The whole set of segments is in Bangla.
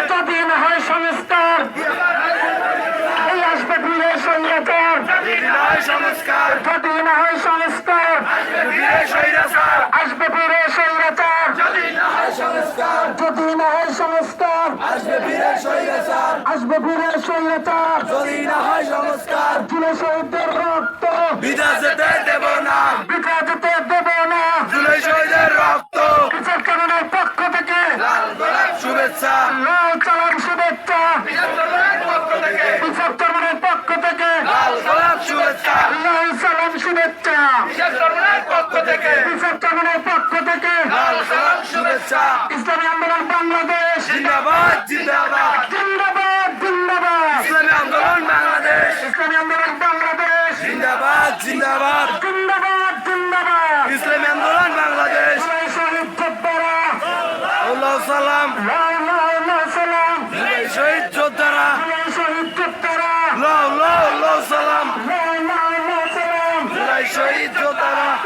এতদিন হয় সংস্কার। এই আসবে নয় সংস্কার এতদিন হয় সংস্কার। আসবে ফিরে সংস্কার যদি না হয় সংস্কার। আসবে ফিরে স্বৈরাচার। আসবে ফিরে সংস্কার যদি না হয় সংস্কার। তুলে শহীদদের রক্ত বিদেশ যেতে দেব না বিকা যেতে দেব না জুলাই শহীদের রক্ত বিচার কারণের পক্ষ থেকে লাল গোলাপ শুভেচ্ছা লাল চালান শুভেচ্ছা। পক্ষ থেকে। পক্ষ লাল গোলাপ শুভেচ্ছা। লাল সালাম শুভেচ্ছা। পক্ষ থেকে। বিচার পক্ষ থেকে। লাল গোলাপ শুভেচ্ছা। ইসলামী আন্দোলন বাংলাদেশ। জিন্দাবাদ জিন্দাবাদ। জিন্দাবাদ জিন্দাবাদ। ইসলামী আন্দোলন বাংলাদেশ। ইসলামী আন্দোলন বাংলাদেশ। জিন্দাবাদ জিন্দাবাদ। জিন্দাবাদ জিন্দাবাদ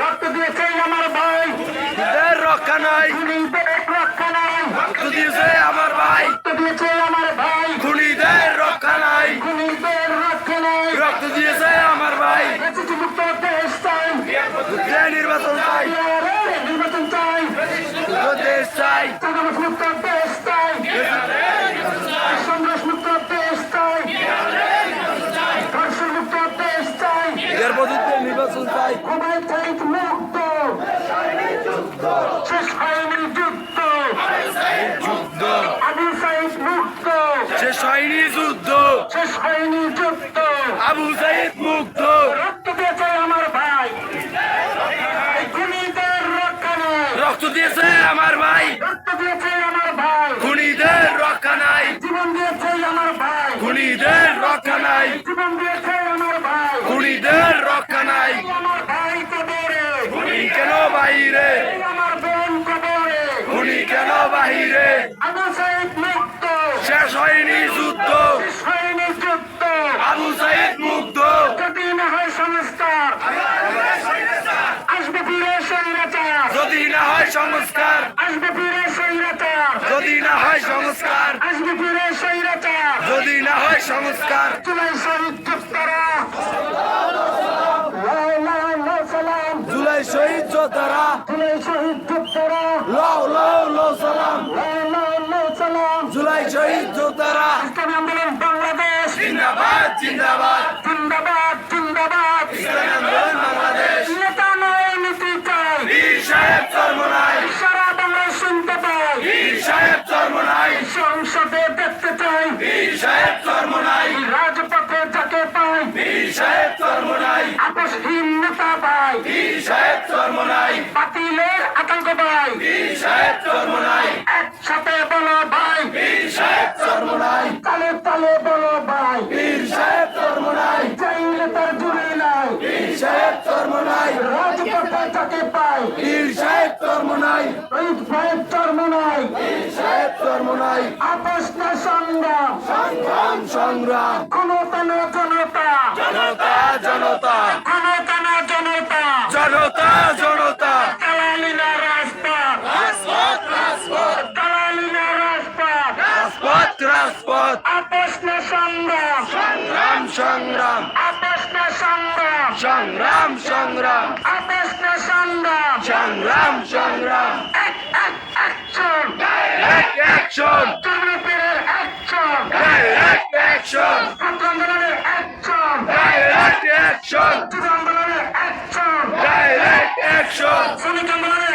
রক্ত দিয়েছে আমার ভাই। রক্ষা নাই। রক্ষা নাই। রক্ত দিয়েছে আমার ভাই। রক্ত দিয়েছে আমার ভাই। খুনিদের রক্ষা নাই। খুনিদের রক্ষা নাই। রক্ত দিয়েছে আমার ভাই। মুক্ত দেশ চাই। নির্বাচন চাই। নির্বাচন চাই। দেশ চাই। মুক্ত দেশ চাই সন্ত্রাস মুক্ত দেশ চাই ধর্ষণ মুক্ত দেশ চাই এর পদ্ধতিতে নির্বাচন চাই খুবই চাইত মুক্ত শেষ হয়নি যুদ্ধ যুদ্ধ আবু সাইদ মুক্ত শেষ হয়নি যুদ্ধ শেষ হয়নি যুদ্ধ আবু সাইদ মুক্ত। রক্ত দিয়েছে আমার ভাই। এই খুনিদের রক্ষা নাই। রক্ত দিয়েছে আমার ভাই। রক্ত দিয়েছে আমার ভাই। খুনিদের রক্ষা নাই। জীবন দিয়েছে আমার ভাই। খুনিদের রক্ষা নাই। জীবন দিয়েছে আমার ভাই। খুনিদের রক্ষা নাই। আমার ভাই কবরে খুনি কেন বাহিরে? আমার বোন কবরে খুনি কেন বাহিরে? আবু সাইদ মুক্ত। শেষ হয়নি যুদ্ধ। আবু সাইদ মুক্ত যদি না হয় সংস্কার আসবে ফিরে স্বৈরাচার যদি না হয় সংস্কার আসবে ফিরে স্বৈরাচার যদি না হয় সংস্কার আসবে ফিরে স্বৈরাচার যদি না হয় সংস্কার। জুলাই শহীদ যোদ্ধারা। জুলাই শহীদ যোদ্ধারা। জুলাই শহীদ যোদ্ধারা। লাও লাও লাও সালাম। লা লা লা সালাম। জুলাই শহীদ যোদ্ধারা। জিন্দাবাদ। জিন্দাবাদ জিন্দাবাদ। বাংলাদেশ। নেতা নয় নীতি চাই। বীর সাহেব চর্মনাই। সারা বাংলায় শুনতে পাই বীর সাহেব চর্মনাই। সংসদে দেখতে চাই। বীর সাহেব চর্মনাই। রাজপথে যাকে পাই। বীর সাহেব চর্মনাই। আপসহীন নেতা ভাই। বীর সাহেব চর্মনাই। বাতিলের আতঙ্ক ভাই। বীর সাহেব চর্মনাই একসাথে বলো ভাই বীর সাহেব চর্মনাই তালে তালে বলো ভাই বীর সাহেব চর্মনাই চাইলে তার জুড়ে নাই বীর সাহেব চর্মনাই রাজপথে যাকে পাই। বীর সাহেব চর্মনাই শহীদ সাহেব চর্ম নাই। বীর সাহেব চর্মনাই আপোষ না সংগ্রাম। সংগ্রাম সংগ্রাম। ক্ষমতা না জনতা। জনতা জনতা। ক্ষমতা না জনতা। জনতা জনতা দালালি না রাজপথ রাজপথ রাজপথ দালালি না রাজপথ রাজপথ রাজপথ আপোষ না সংগ্রাম সংগ্রাম সংগ্রাম আপোষ সংগ্রাম সংগ্রাম আপস না সংগ্রাম সংগ্রাম সংগ্রাম এক এক অ্যাকশন ডাইরেক্ট অ্যাকশন দুর্নীতির অ্যাকশন ডাইরেক্ট অ্যাকশন ছাত্র আন্দোলনের অ্যাকশন ডাইরেক্ট অ্যাকশন যুব আন্দোলনের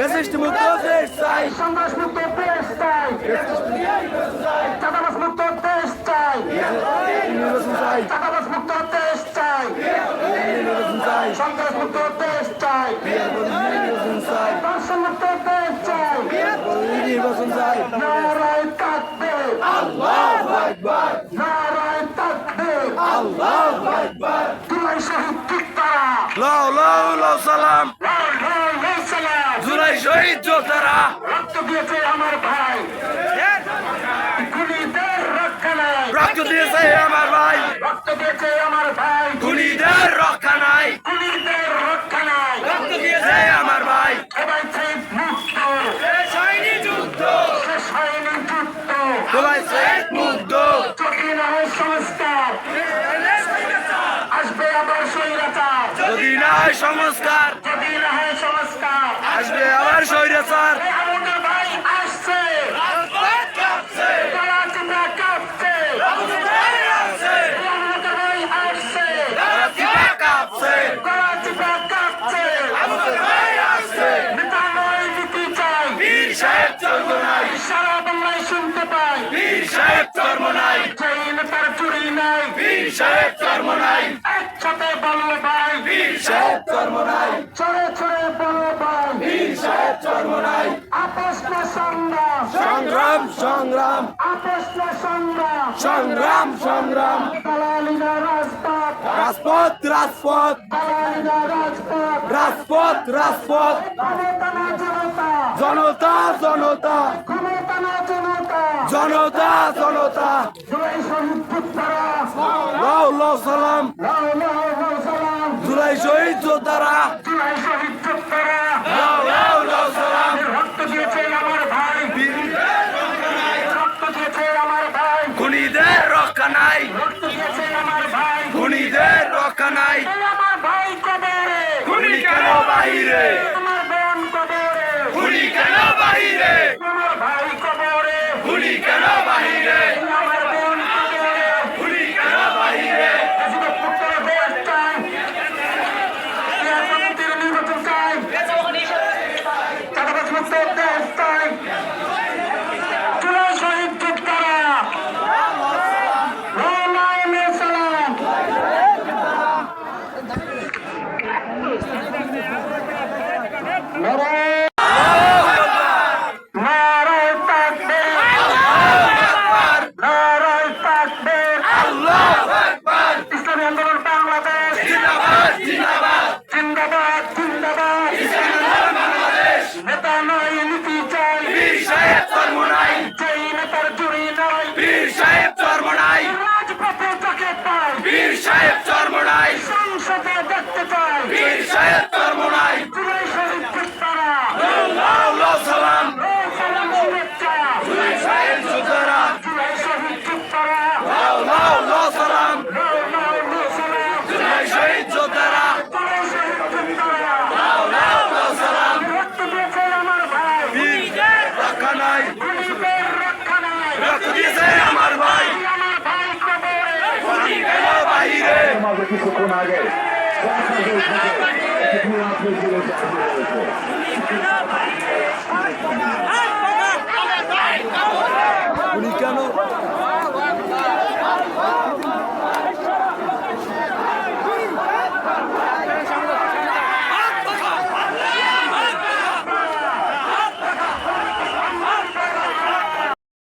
ফ্যাসিস্ট মুক্ত দেশ চাই সন্ত্রাস মুক্ত দেশ চাই চাঁদাবাস মুক্ত দেশ চাই নির্বাচন চাই চাঁদাবাস মুক্ত দেশ চাই নির্বাচন চাই সন্ত্রাস মুক্ত দেশ চাই নির্বাচন চাই দর্শন মুক্ত দেশ চাই নির্বাচন চাই নারায় থাকবে আল্লাহু আকবার নারায় থাকবে আল্লাহু আকবার জুলাই শহীদ যোদ্ধারা লাউ লাউ লাউ সালাম লাল লাল লাল সালাম জুলাই শহীদ যোদ্ধারা। রক্ত দিয়েছে আমার ভাই। খুনিদের রক্ষা নাই। রক্ত দিয়েছে আমার ভাই। রক্ত দিয়েছে আমার ভাই। খুনিদের রক্ষা নাই। খুনিদের রক্ষা নাই। রক্ত দিয়েছে আমার ভাই। সবাই শহীদ মুক্ত। হয়নি যুদ্ধ। হয়নি যুদ্ধ। সবাই শহীদ না হয় সংস্কার। আসবে আবার স্বৈরাচার। যদি না হয় সংস্কার যদি না হয় সংস্কার আসবে আবার স্বৈরাচার এই আমাদের ভাই আসছে গলা চিন্তা কাঁপছে এই আমাদের ভাই আসছে কাঁপছে গলা চিন্তা কাঁপছে নেতা নয় নীতি চাই বীর সাহেব চর্ম নাই সারা বাংলায় শুনতে পাই। বীর সাহেব চর্ম নাই। নেতার চুরি নাই। বীর সাহেব চর্ম নাই। একসাথে বললে ভাই। বীর সাহেব চর্ম নাই। ছড়ে ছড়ে বললে ভাই। বীর সাহেব চর্ম নাই। না সংগ্রাম। সংগ্রাম সংগ্রাম। আপস না সংগ্রাম। সংগ্রাম সংগ্রাম। রাজপথ রাজপথ রাজপথ রাজপথ। রাজপথ রাজপথ। জনতা জনতা। জনতা জনতা। সালাম। জুলাই শহীদ যোদ্ধারা। জয় শহীদ পুত্রা লাউ লাউ লাউ সালাম রক্ত দিয়েছে আমার ভাই রক্ত দিয়েছে আমার ভাই খুনিদের রক্ষা নাই রক্ত দিয়েছে আমার ভাই খুনিদের রক্ষা নাই। আমার ভাই কবরে খুনি কেন বাহিরে আমার বোন কবরে খুনি কেন বাহিরে আমার ভাই কবরে খুনি কেন বাহিরে এই আমার বোন কবরে খুনি কেন বাহিরে আজকে পুত্র দেশ চাই প্রধানমন্ত্রীর নির্বাচন চাই চাঁদাবাজ মুক্ত দেশ চাই জুলাই শহীদ যোদ্ধারা রহমানে সালাম নারায় নারায় তাকবীর নারায় তাকবীর আল্লাহু আকবার ইসলামী আন্দোলন বাংলাদেশ জিন্দাবাদ জিন্দাবাদ জিন্দাবাদ জিন্দাবাদ নেতা নয় নীতি চাই বীর সাহেব চর্ম নাই। যেই নেতার চুরি নাই বীর সাহেব চর্ম নাই। রাজপথে যাকে পাই বীর সাহেব চর্ম নাই। সংসদে দেখতে পাই বীর সাহেব চর্ম নাই। সমাজে কিছুক্ষণ আগে কেন